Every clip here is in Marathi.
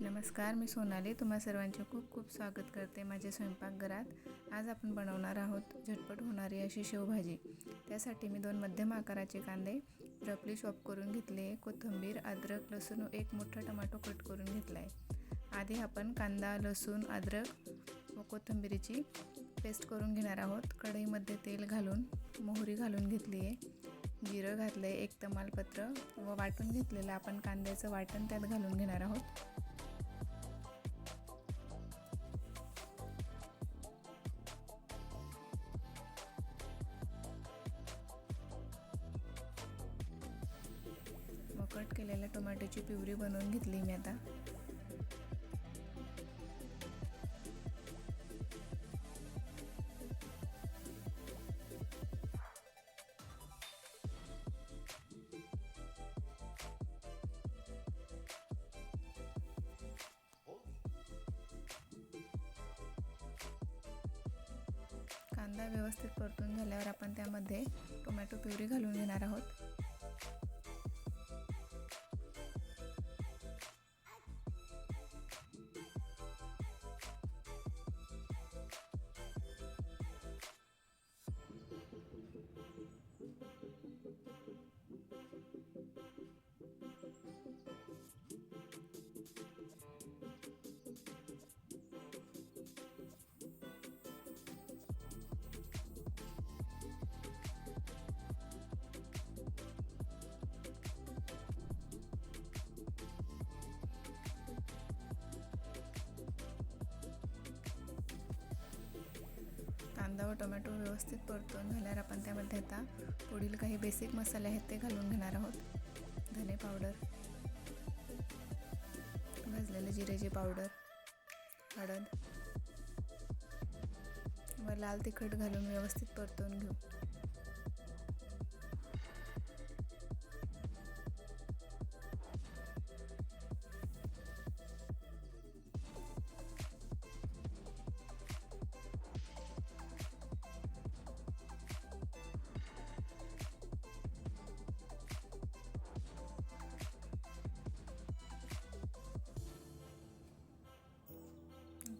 नमस्कार मी सोनाली. तुम्हा सर्वांचे खूप खूप स्वागत करते माझ्या स्वयंपाकघरात. आज आपण बनवणार आहोत झटपट होणारी अशी शेवभाजी. त्यासाठी मी दोन मध्यम आकाराचे कांदे रफली शॉप करून घेतले कोथिंबीर अद्रक लसूण एक मोठा टमाटो कट करून घेतला आहे आधी आपण कांदा लसूण अद्रक व कोथिंबीरीची पेस्ट करून घेणार आहोत. कढईमध्ये तेल घालून मोहरी घालून घेतली आहे. जिरं घातलं आहे एक तमालपत्र व वाटून घेतलेलं आपण कांद्याचं वाटण त्यात घालून घेणार आहोत. कट केलेल्या टोमॅटोची प्युरी बनवून घेतली मी आता. कांदा व्यवस्थित परतून झाल्यावर आपण त्यामध्ये टोमॅटो प्युरी घालून घेणार आहोत. कांदा व टोमॅटो व्यवस्थित परतून झाल्यावर आपण त्यामध्ये आता पुढील काही बेसिक मसाले आहेत ते घालून घेणार आहोत. धने पावडर भाजलेले जिरेची पावडर हळद व लाल तिखट घालून व्यवस्थित परतून घेऊ.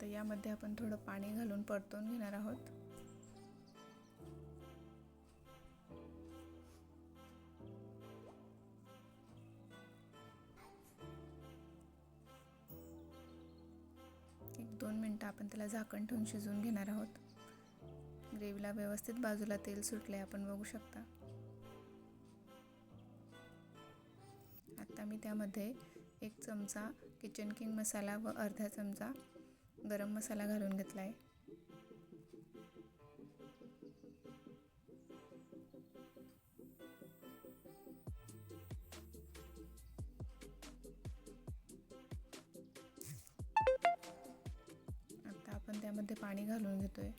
तर यामध्ये आपण थोडं पाणी घालून परतून घेणार आहोत. एक दोन मिनटं आपण त्याला झाकण ठेवून शिजवून घेणार आहोत. ग्रेव्हीला व्यवस्थित बाजूला तेल सुटले आपण बघू शकता. आता मी त्यामध्ये एक चमचा किचन किंग मसाला व अर्धा चमचा गरम मसाला घालून घेतला आहे आता आपण त्यामध्ये पाणी घालून घेतोय.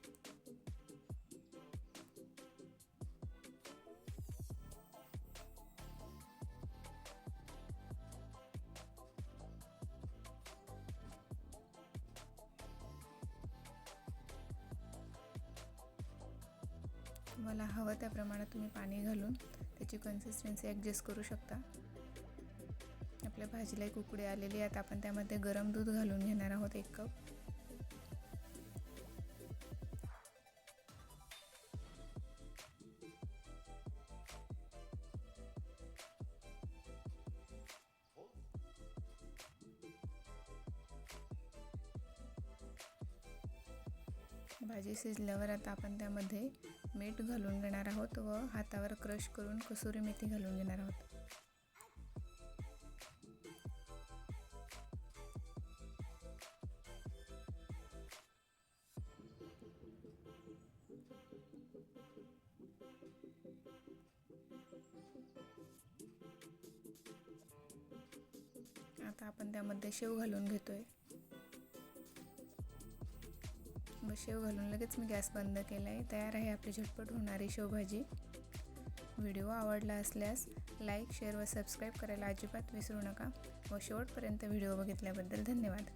तुम्हाला हवं त्या प्रमाणात तुम्ही पाणी घालून त्याची कन्सिस्टन्सी ॲडजस्ट करू शकता. आपल्या भाजीला एक उकडे आलेली आहेत आपण त्यामध्ये गरम दूध घालून घेणार आहोत एक कप. भाजी शिजल्यावर आता आपण त्यामध्ये मीठ घालून घेणार आहोत व हातावर क्रश करून कसुरी मेथी घालून घेणार आहोत. आता आपण त्यामध्ये शेव घालून घेतोय. मग शेव घालून लगेच मी गॅस बंद केला आहे तयार आहे आपली झटपट होणारी शेवभाजी. व्हिडिओ आवडला असल्यास लाईक शेअर व सबस्क्राईब करायला अजिबात विसरू नका. व शेवटपर्यंत व्हिडिओ बघितल्याबद्दल धन्यवाद.